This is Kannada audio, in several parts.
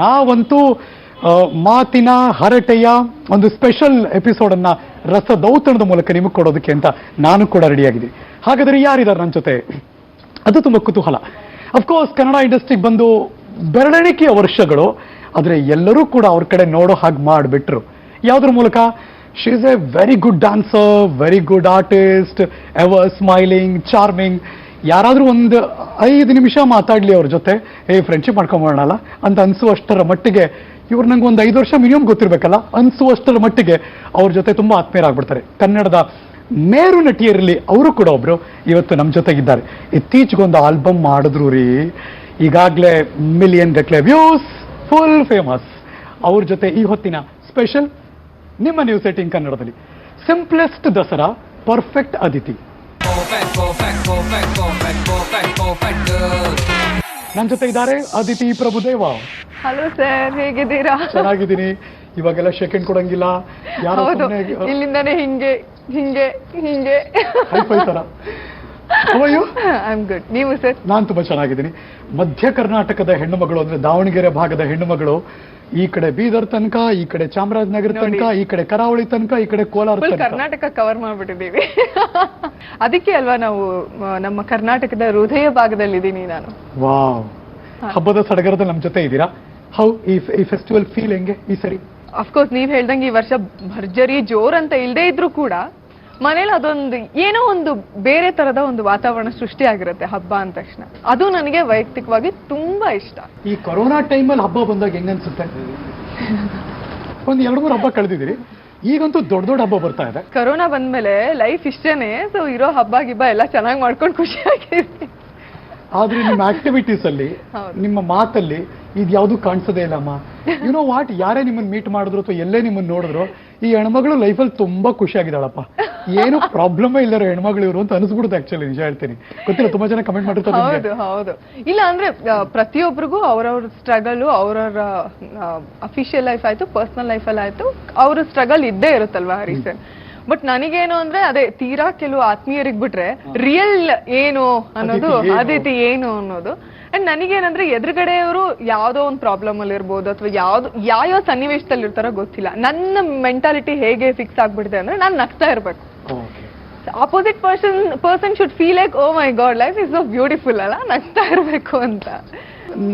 ನಾವಂತೂ ಮಾತಿನ ಹರಟೆಯ ಒಂದು ಸ್ಪೆಷಲ್ ಎಪಿಸೋಡ್ ಅನ್ನ ರಸದೌತಣದ ಮೂಲಕ ನಿಮಗೆ ಕೊಡೋದಕ್ಕೆ ಅಂತ ನಾನು ಕೂಡ ರೆಡಿಯಾಗಿದ್ದೀನಿ. ಹಾಗಾದ್ರೆ ಯಾರಿದ್ದಾರೆ ನನ್ನ ಜೊತೆ? ಅದು ತುಂಬ ಕುತೂಹಲ. ಅಫ್ಕೋರ್ಸ್ ಕನ್ನಡ ಇಂಡಸ್ಟ್ರಿಗೆ ಬಂದು ಬೆರಳೆಣಿಕೆಯ ವರ್ಷಗಳು, ಆದರೆ ಎಲ್ಲರೂ ಕೂಡ ಅವ್ರ ಕಡೆ ನೋಡೋ ಹಾಗೆ ಮಾಡಿಬಿಟ್ರು. ಯಾವುದ್ರ ಮೂಲಕ? She is a very good dancer very good artist ever smiling charming ಯಾರಾದರೂ ಒಂದು ಐದು ನಿಮಿಷ ಮಾತಾಡಲಿ ಅವ್ರ ಜೊತೆ, ಏ ಫ್ರೆಂಡ್ಶಿಪ್ ಮಾಡ್ಕೊಂಬೋಣಲ್ಲ ಅಂತ ಅನ್ಸುವಷ್ಟರ ಮಟ್ಟಿಗೆ ಇವ್ರು ನಂಗೆ ಒಂದು ಐದು ವರ್ಷ ಮಿನಿಮಮ್ ಗೊತ್ತಿರಬೇಕಲ್ಲ, ಅನಿಸುವಷ್ಟರ ಮಟ್ಟಿಗೆ ಅವ್ರ ಜೊತೆ ತುಂಬ ಆತ್ಮೀಯರಾಗ್ಬಿಡ್ತಾರೆ ಕನ್ನಡದ ಮೇರು ನಟಿಯರಲ್ಲಿ ಅವರು ಕೂಡ ಒಬ್ರು, ಇವತ್ತು ನಮ್ಮ ಜೊತೆಗಿದ್ದಾರೆ ಇತ್ತೀಚೆಗೊಂದು ಆಲ್ಬಮ್ ಮಾಡಿದ್ರು ರೀ, ಈಗಾಗಲೇ ಮಿಲಿಯನ್ ಗಟ್ಲೆ ವ್ಯೂಸ್ ಫುಲ್ ಫೇಮಸ್ ಅವ್ರ ಜೊತೆ ಈ ಹೊತ್ತಿನ ಸ್ಪೆಷಲ್ ನಿಮ್ಮ ನ್ಯೂಸ್ ಸೆಟ್ಟಿಂಗ್ ಕನ್ನಡದಲ್ಲಿ. Simplest Dasara perfect Aditi. Perfect perfect perfect, perfect ನನ್ನ ಜೊತೆ ಇದ್ದಾರೆ ಅದಿತಿ ಪ್ರಭುದೇವ. ಹಲೋ ಸರ್ ಹೇಗಿದ್ದೀರಾ? ಚೆನ್ನಾಗಿದ್ದೀನಿ. ಇವಾಗೆಲ್ಲ ಸೆಕೆಂಡ್ ಕೊಡಂಗಿಲ್ಲ. ಯಾರು ಹೌದು. ಇಲ್ಲಿಂದಾನೇ ಹಿಂಗೆ ಹಿಂಗೆ ಹಿಂಗೆ. ಹೈಫೈ ತರ. ಅಯ್ಯೋ ಐ ಆಮ್ ಗುಡ್ ನೀವು ಸರ್ ನಾನು ತುಂಬಾ ಚೆನ್ನಾಗಿದ್ದೀನಿ. ಮಧ್ಯ ಕರ್ನಾಟಕದ ಹೆಣ್ಣು ಮಗಳು ಅಂದ್ರೆ ದಾವಣಗೆರೆ ಭಾಗದ ಹೆಣ್ಣು ಮಗಳು ಈ ಕಡೆ ಬೀದರ್ ತನಕ ಈ ಕಡೆ ಚಾಮರಾಜನಗರ ತನಕ ಈ ಕಡೆ ಕರಾವಳಿ ತನಕ ಈ ಕಡೆ ಕೋಲಾರ ಕರ್ನಾಟಕ ಕವರ್ ಮಾಡ್ಬಿಟ್ಟಿದ್ದೀವಿ. ಅದಕ್ಕೆ ಅಲ್ವಾ ನಾವು ನಮ್ಮ ಕರ್ನಾಟಕದ ಹೃದಯ ಭಾಗದಲ್ಲಿದ್ದೀನಿ ನಾನು. ವಾವ್. ಹಬ್ಬದ ಸಡಗರದಲ್ಲಿ ನಮ್ಮ ಜೊತೆ ಇದ್ದೀರಾ? ಹೌ ಈ ಈ ಫೆಸ್ಟಿವಲ್ ಫೀಲ್ ಹೆಂಗೆ ಈ ಸರಿ? ಅಫ್ಕೋರ್ಸ್ ನೀವ್ ಹೇಳ್ದಂಗೆ ಈ ವರ್ಷ ಭರ್ಜರಿ ಜೋರ್ ಅಂತ ಇಲ್ದೇ ಇದ್ರೂ ಕೂಡ ಮನೇಲಿ ಅದೊಂದು ಏನೋ ಒಂದು ಬೇರೆ ತರದ ಒಂದು ವಾತಾವರಣ ಸೃಷ್ಟಿ ಆಗಿರುತ್ತೆ ಹಬ್ಬ ಅಂದ ತಕ್ಷಣ. ಅದು ನನಗೆ ವೈಯಕ್ತಿಕವಾಗಿ ತುಂಬಾ ಇಷ್ಟ. ಈ ಕೊರೋನಾ ಟೈಮಲ್ಲಿ ಹಬ್ಬ ಬಂದಾಗ ಹೆಂಗ್ ಅನ್ಸುತ್ತೆ? ಒಂದ್ ಎರಡು ಮೂರು ಹಬ್ಬ ಕಳೆದಿದ್ದೀರಿ. ಈಗಂತೂ ದೊಡ್ಡ ದೊಡ್ಡ ಹಬ್ಬ ಬರ್ತಾ ಇದೆ. ಕೊರೋನಾ ಬಂದ್ಮೇಲೆ ಲೈಫ್ ಇಷ್ಟೇನೆ. ಸೊ ಇರೋ ಹಬ್ಬ ಗಿಬ್ಬ ಎಲ್ಲ ಚೆನ್ನಾಗಿ ಮಾಡ್ಕೊಂಡು ಖುಷಿಯಾಗಿರ್ತೀನಿ. ಆದ್ರೆ ನಿಮ್ಮ ಆಕ್ಟಿವಿಟೀಸ್ ಅಲ್ಲಿ ನಿಮ್ಮ ಮಾತಲ್ಲಿ ಇದು ಯಾವುದು ಕಾಣಿಸೋದೇ ಇಲ್ಲಮ್ಮ ಯುನೋ ವಾಟ್ ಯಾರೇ ನಿಮ್ಮನ್ನ ಮೀಟ್ ಮಾಡಿದ್ರು ಅಥವಾ ಎಲ್ಲೇ ನಿಮ್ಮನ್ನ ನೋಡಿದ್ರು ಈ ಹೆಣ್ಮಗಳು ಲೈಫಲ್ಲಿ ತುಂಬಾ ಖುಷಿಯಾಗಿದ್ದಾಳಪ್ಪ ಏನು ಪ್ರಾಬ್ಲಮ್ ಇಲ್ಲರೋ ಹೆಣ್ಮಗಳು ಇವರು ಅಂತ ಅನಿಸ್ಬಿಡುತ್ತೆ ಆಕ್ಚುಲಿ ನಿಜ ಹೇಳ್ತೀನಿ. ಗೊತ್ತಿಲ್ಲ ತುಂಬಾ ಜನ ಕಮೆಂಟ್ ಮಾಡಿರ್ತಾರೆ. ಹೌದು ಹೌದು. ಇಲ್ಲ ಅಂದ್ರೆ ಪ್ರತಿಯೊಬ್ಬರಿಗೂ ಅವರವ್ರ ಸ್ಟ್ರಗಲ್ ಅವ್ರವ್ರ ಅಫಿಷಿಯಲ್ ಲೈಫ್ ಆಯ್ತು ಪರ್ಸನಲ್ ಲೈಫಲ್ಲಿ ಆಯ್ತು ಅವ್ರ ಸ್ಟ್ರಗಲ್ ಇದ್ದೇ ಇರುತ್ತಲ್ವಾ ಹರೀಶನ್ ಬಟ್ ನನಗೇನು ಅಂದ್ರೆ ಅದೇ ತೀರಾ ಕೆಲವು ಆತ್ಮೀಯರಿಗೆ ಬಿಟ್ರೆ ರಿಯಲ್ ಏನು ಅನ್ನೋದು ಅದಿತಿ ಏನು? ಅನ್ನೋದು. ಅಂಡ್ ನನಗೇನಂದ್ರೆ ಎದುರುಗಡೆಯವರು ಯಾವ್ದೋ ಒಂದು ಪ್ರಾಬ್ಲಮ್ ಅಲ್ಲಿ ಇರ್ಬೋದು ಅಥವಾ ಯಾವ್ದು ಯಾವ ಸನ್ನಿವೇಶದಲ್ಲಿ ಇರ್ತಾರೋ ಗೊತ್ತಿಲ್ಲ. ನನ್ನ ಮೆಂಟಾಲಿಟಿ ಹೇಗೆ ಫಿಕ್ಸ್ ಆಗ್ಬಿಟ್ಟಿದೆ ಅಂದ್ರೆ ನಾನು ನಗ್ತಾ ಇರ್ಬೇಕು. Opposite person person should feel like oh my god life is so beautiful ಅಲ್ಲ ನಗ್ತಾ ಇರಬೇಕು ಅಂತ.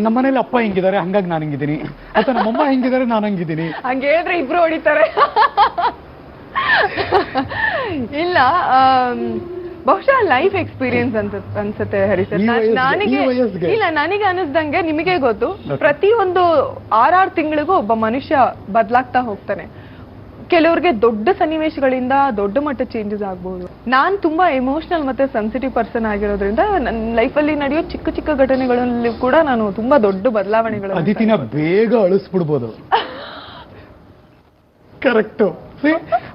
ನಮ್ಮ ಮನೇಲಿ ಅಪ್ಪ ಹಿಂಗಿದ್ದಾರೆ ಹಂಗಾಗಿ ನಾನು ಹಿಂಗಿದ್ದೀನಿ. ಅಥವಾ ನಮ್ಮಮ್ಮ ಹಿಂಗಿದ್ದಾರೆ ನಾನು ಹಂಗಿದ್ದೀನಿ. ಹಂಗೆ ಹೇಳಿದ್ರೆ ಇಬ್ರು ಹೊಡಿತಾರೆ. ಇಲ್ಲ ಬಹುಶಃ ಲೈಫ್ ಎಕ್ಸ್ಪೀರಿಯನ್ಸ್ ಅಂತ ಅನ್ಸುತ್ತೆ ಹರಿ ಸರ್ ನನಗೆ ಇಲ್ಲ ನನಗೆ ಅನಿಸ್ದಂಗೆ ನಿಮಗೆ ಗೊತ್ತು. Okay. ಪ್ರತಿಯೊಂದು ಆರಾರು ತಿಂಗಳಿಗೂ ಒಬ್ಬ ಮನುಷ್ಯ ಬದಲಾಗ್ತಾ ಹೋಗ್ತಾನೆ. ಕೆಲವ್ರಿಗೆ ದೊಡ್ಡ ಸನ್ನಿವೇಶಗಳಿಂದ ದೊಡ್ಡ ಮಟ್ಟ ಚೇಂಜಸ್ ಆಗ್ಬೋದು. ನಾನ್ ತುಂಬಾ ಎಮೋಷನಲ್ ಮತ್ತೆ ಸೆನ್ಸಿಟಿವ್ ಪರ್ಸನ್ ಆಗಿರೋದ್ರಿಂದ ನನ್ನ ಲೈಫಲ್ಲಿ ನಡೆಯೋ ಚಿಕ್ಕ ಚಿಕ್ಕ ಘಟನೆಗಳಲ್ಲಿ ಕೂಡ ನಾನು ತುಂಬಾ ದೊಡ್ಡ ಬದಲಾವಣೆಗಳು ಅದಿತಿನ ಬೇಗ ಅಳಿಸ್ಬಿಡ್ಬೋದು. ಕರೆಕ್ಟ್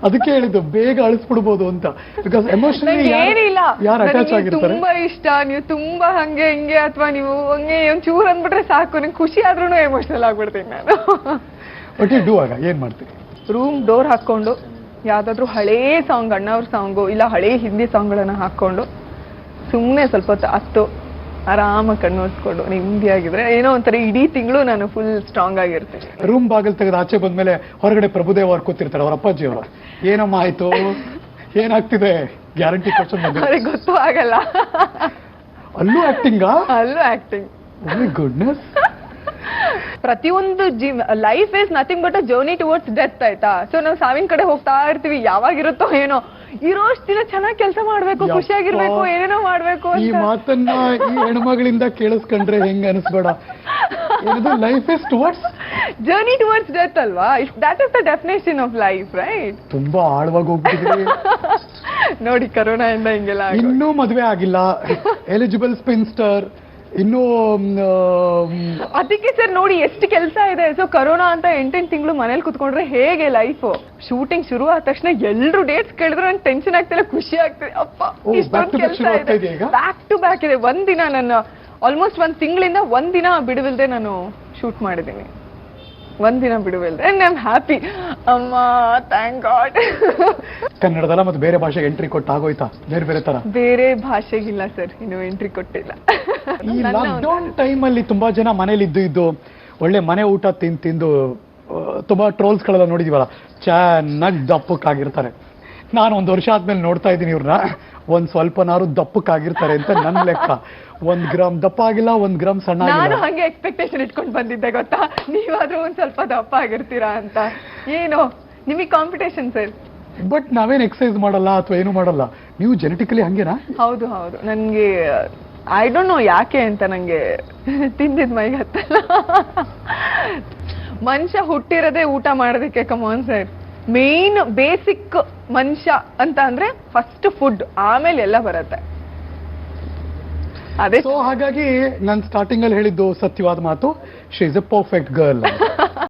ಅದಕ್ಕೆ ಹೇಳಿದ್ದು ಬೇಗ ಅಳಿಸ್ಬಿಡ್ಬೋದು ಅಂತ. ಬಿಕಾಸ್ ಎಮೋಷನಲಿ ಏನಿಲ್ಲ. ಯಾರು ಅಟ್ಯಾಚ್ ನನಗೆ ಆಗಿರ್ತಾರೆ? ತುಂಬಾ ಇಷ್ಟ. ನೀವು ತುಂಬಾ ಹಂಗೆ ಹಿಂಗೆ ಅಥವಾ ನೀವು ಹಂಗೆ ಒಂಚೂರು ಅಂದ್ಬಿಟ್ರೆ ಸಾಕು. ನಂಗೆ ಖುಷಿ ಆದ್ರೂ ಎಮೋಷನಲ್ ಆಗ್ಬಿಡ್ತೀನಿ ನಾನು. ಬಟ್ ಯು ಡೂ ಆಗ. ಏನ್ ಮಾಡ್ತೀನಿ ರೂಮ್ ಡೋರ್ ಹಾಕೊಂಡು ಯಾವ್ದಾದ್ರು ಹಳೇ ಸಾಂಗ್ ಅಣ್ಣವ್ರ ಸಾಂಗು ಇಲ್ಲ ಹಳೇ ಹಿಂದಿ ಸಾಂಗ್ಗಳನ್ನ ಹಾಕೊಂಡು ಸುಮ್ಮನೆ ಸ್ವಲ್ಪ ಹೊತ್ತು ಹತ್ತು ಆರಾಮಾಗಿ ಕಣ್ಣು ಹೊತ್ಕೊಂಡು ನೆಮ್ಮದಿ ಆಗಿದ್ರೆ ಏನೋ ಒಂಥರ ಇಡೀ ತಿಂಗಳು ನಾನು ಫುಲ್ ಸ್ಟ್ರಾಂಗ್ ಆಗಿರ್ತೀನಿ. ರೂಮ್ ಬಾಗಿಲು ತೆಗೆದು ಆಚೆ ಬಂದ್ಮೇಲೆ ಹೊರಗಡೆ ಪ್ರಭುದೇವ ಅವ್ರು ಕೂತಿರ್ತಾರೆ ಅವ್ರ ಅಪ್ಪಾಜಿ ಅವರು. ಏನಮ್ಮ ಆಯ್ತು? ಏನಾಗ್ತಿದೆ? ಗ್ಯಾರಂಟಿ ಕ್ವಶನ್ ಗೊತ್ತೂ ಆಗಲ್ಲ. ಅಲ್ಲೂ ಆಕ್ಟಿಂಗಾ ಅಲ್ಲೂ ಆಕ್ಟಿಂಗ್ ಗುಡ್ನೆಸ್ ಪ್ರತಿಯೊಂದು ji life is nothing but a journey towards death ಆಯ್ತಾ? ಸೊ ನಾವು ಸಾವಿನ ಕಡೆ ಹೋಗ್ತಾ ಇರ್ತೀವಿ ಯಾವಾಗಿರುತ್ತೋ ಏನೋ. ಇರೋಷ್ಟು ದಿನ ಚೆನ್ನಾಗಿ ಕೆಲಸ ಮಾಡ್ಬೇಕು. ಖುಷಿಯಾಗಿರ್ಬೇಕು ಏನೇನೋ ಮಾಡ್ಬೇಕು ಈ ಮಾತನ್ನ ಈ ಹೆಣ್ಮಗಳಿಂದ ಕೇಳಿಸ್ಕೊಂಡ್ರೆ ಹೆಂಗ್ ಅನಿಸ್ಬೇಡ. Life is towards journey towards death ಅಲ್ವಾ? That is the definition of life right ತುಂಬಾ ಆಳವಾಗಿ ಹೋಗ್ಬಿಟ್ಟಿದ್ರಿ ನೋಡಿ ಕರೋನಾ ಇಂದ ಹಿಂಗೆಲ್ಲ. ಇನ್ನೂ ಮದುವೆ ಆಗಿಲ್ಲ. ಎಲಿಜಿಬಲ್ ಸ್ಪಿನ್ಸ್ಟರ್ ಇನ್ನೂ ಅದಕ್ಕೆ ಸರ್ ನೋಡಿ ಎಷ್ಟು ಕೆಲಸ ಇದೆ. ಸೊ ಕರೋನಾ ಅಂತ ಎಂಟೆಂಟು ತಿಂಗಳು ಮನೇಲಿ ಕುತ್ಕೊಂಡ್ರೆ ಹೇಗೆ ಲೈಫ್? ಶೂಟಿಂಗ್ ಶುರು ಆದ ತಕ್ಷಣ ಎಲ್ರು ಡೇಟ್ಸ್ ಕೇಳಿದ್ರೆ ನನ್ ಟೆನ್ಷನ್ ಆಗ್ತಿಲ್ಲ ಖುಷಿ ಆಗ್ತಿದೆ. ಅಪ್ಪ ಇಷ್ಟೊಂದು ಕೆಲಸ ಇದೆ? ಬ್ಯಾಕ್ ಟು ಬ್ಯಾಕ್ ಇದೆ. ಒಂದಿನ ನನ್ನ ಆಲ್ಮೋಸ್ಟ್ ಒಂದ್ ತಿಂಗಳಿಂದ ಒಂದಿನ ಬಿಡುವಿಲ್ದೆ ನಾನು ಶೂಟ್ ಮಾಡಿದ್ದೀನಿ. ಒಂದಿನ ಬಿಡುವಿಲ್ದೆ ಅಂಡ್ ಐ ಆಮ್ ಹ್ಯಾಪಿ ಅಮ್ಮ ಥ್ಯಾಂಕ್ ಗಾಡ್ ಕನ್ನಡದಲ್ಲ ಮತ್ತೆ ಬೇರೆ ಭಾಷೆಗೆ ಎಂಟ್ರಿ ಕೊಟ್ಟ ಆಗೋಯ್ತಾ? ಬೇರೆ ಬೇರೆ ತರ. ಬೇರೆ ಭಾಷೆಗಿಲ್ಲ ಸರ್ ಇನ್ನು ಎಂಟ್ರಿ ಕೊಟ್ಟಿಲ್ಲ. ಈ ಲಾಕ್ಡೌನ್ ಟೈಮ್ ಅಲ್ಲಿ ತುಂಬಾ ಜನ ಮನೇಲಿ ಇದ್ದು ಇದ್ದು ಒಳ್ಳೆ ಮನೆ ಊಟ ತಿಂದು ತಿಂದು ತುಂಬಾ ತುಂಬಾ ಟ್ರೋಲ್ಸ್ಗಳೆಲ್ಲ ನೋಡಿದೀವಲ್ಲ? ಚೆನ್ನಾಗಿ ದಪ್ಪಕ್ಕಾಗಿರ್ತಾರೆ ನಾನು ಒಂದು ವರ್ಷ ಆದ್ಮೇಲೆ ನೋಡ್ತಾ ಇದ್ದೀನಿ ಇವ್ರನ್ನ. ಒಂದ್ ಸ್ವಲ್ಪನಾರು ದಪ್ಪಕ್ಕಾಗಿರ್ತಾರೆ ಅಂತ ನನ್ನ ಲೆಕ್ಕ. ಒಂದ್ ಗ್ರಾಮ್ ದಪ್ಪ ಆಗಿಲ್ಲ ಒಂದ್ ಗ್ರಾಮ್ ಸಣ್ಣ ನಾನು ಹಂಗೆ ಎಕ್ಸ್ಪೆಕ್ಟೇಷನ್ ಇಟ್ಕೊಂಡು ಬಂದಿದ್ದೆ ಗೊತ್ತಾ? ನೀವಾದ್ರೂ ಒಂದ್ ಸ್ವಲ್ಪ ದಪ್ಪ ಆಗಿರ್ತೀರಾ ಅಂತ. ಏನು? ನಿಮಗೆ ಕಾಂಪಿಟೇಷನ್ ಸರ್ ಬಟ್ ನಾವೇನ್ ಎಕ್ಸಸೈಸ್ ಮಾಡಲ್ಲ ಅಥವಾ ಏನು ಮಾಡಲ್ಲ? ನೀವು ಜೆನೆಟಿಕಲಿ ಹಂಗೇನಾ? ಹೌದು ಹೌದು. ನನ್ಗೆ ಐ ಡೋಂಟ್ ನೋ ಯಾಕೆ ಅಂತ ನಂಗೆ ತಿಂದಿದ್ ಮೈಗೆ ಹತ್ತಲ್ಲ. ಮನುಷ್ಯ ಹುಟ್ಟಿರೋದೇ ಊಟ ಮಾಡೋದಕ್ಕೆ ಕಮಾನ್ ಸರ್ ಮೇನ್ ಬೇಸಿಕ್ ಮನುಷ್ಯ ಅಂತ ಅಂದ್ರೆ ಫಸ್ಟ್ ಫುಡ್ ಆಮೇಲೆ ಎಲ್ಲ ಬರುತ್ತೆ. ಅದೇ ಸೊ ಹಾಗಾಗಿ ನಾನು ಸ್ಟಾರ್ಟಿಂಗ್ ಅಲ್ಲಿ ಹೇಳಿದ್ದು ಸತ್ಯವಾದ ಮಾತು she is a perfect girl